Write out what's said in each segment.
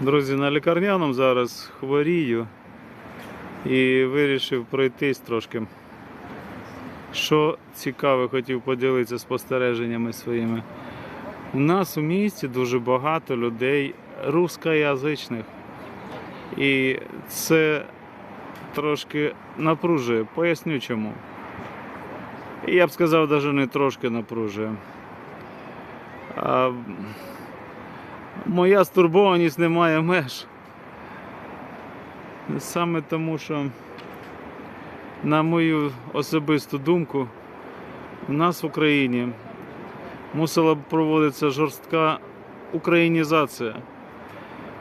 Друзі, на лікарняному зараз хворію і вирішив пройтись трошки. Що цікаве, хотів поділитися спостереженнями своїми. У нас у місті дуже багато людей рускоязичних. І це трошки напружує. Поясню чому. Я б сказав, навіть не трошки напружує. А моя стурбованість не має меж. Саме тому, що, на мою особисту думку, у нас в Україні мусила б проводитися жорстка українізація.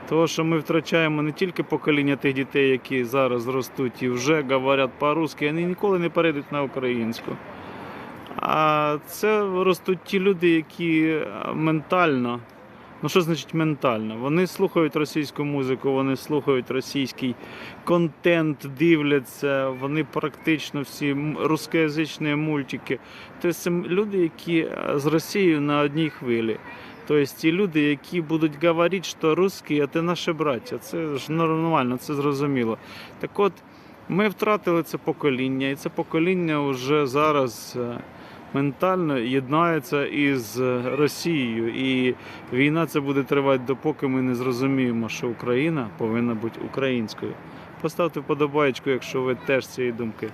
Того, що ми втрачаємо не тільки покоління тих дітей, які зараз ростуть і вже говорять по-русски, вони ніколи не перейдуть на українську. А це ростуть ті люди, які ментально. Ну, що значить ментально? Вони слухають російську музику, вони слухають російський контент, дивляться, вони практично всі рускоязичні мультики. Тобто це люди, які е, з Росією на одній хвилі. Тобто ті люди, які будуть говорити, що русські, це наші браття. Це ж нормально, це зрозуміло. Так от, ми втратили це покоління, і це покоління вже зараз е, ментально єднається із е, Росією. І війна це буде тривати допоки ми не зрозуміємо, що Україна повинна бути українською. Поставте вподобайку, якщо ви теж цієї думки.